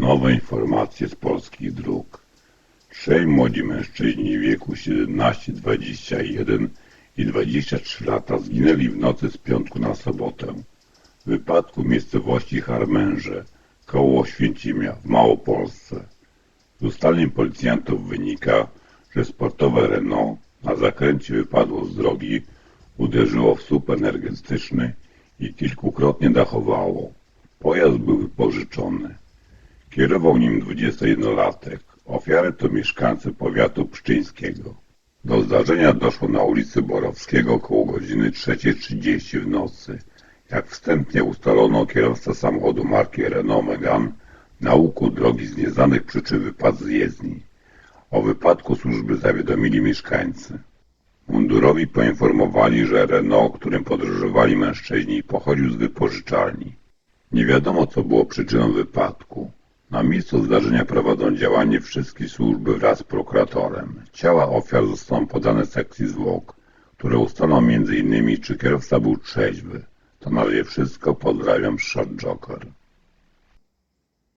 Nowe informacje z polskich dróg. Trzej młodzi mężczyźni w wieku 17, 21 i 23 lata zginęli w nocy z piątku na sobotę. W wypadku w miejscowości Harmęże, koło Święcimia w Małopolsce. Z ustaleń policjantów wynika, że sportowe Renault na zakręcie wypadło z drogi, uderzyło w słup energetyczny i kilkukrotnie dachowało. Pojazd był wypożyczony. Kierował nim 21-latek. Ofiary to mieszkańcy powiatu pszczyńskiego. Do zdarzenia doszło na ulicy Borowskiego około godziny 3.30 w nocy. Jak wstępnie ustalono, kierowca samochodu marki Renault Megane na łuku drogi z nieznanych przyczyn wypadł z jezdni. O wypadku służby zawiadomili mieszkańcy. Mundurowi poinformowali, że Renault, którym podróżowali mężczyźni, pochodził z wypożyczalni. Nie wiadomo, co było przyczyną wypadku. Na miejscu zdarzenia prowadzą działanie wszystkie służby wraz z prokuratorem. Ciała ofiar zostaną podane sekcji zwłok, które ustalą m.in. czy kierowca był trzeźwy. To na razie wszystko. Pozdrawiam, Shot Joker.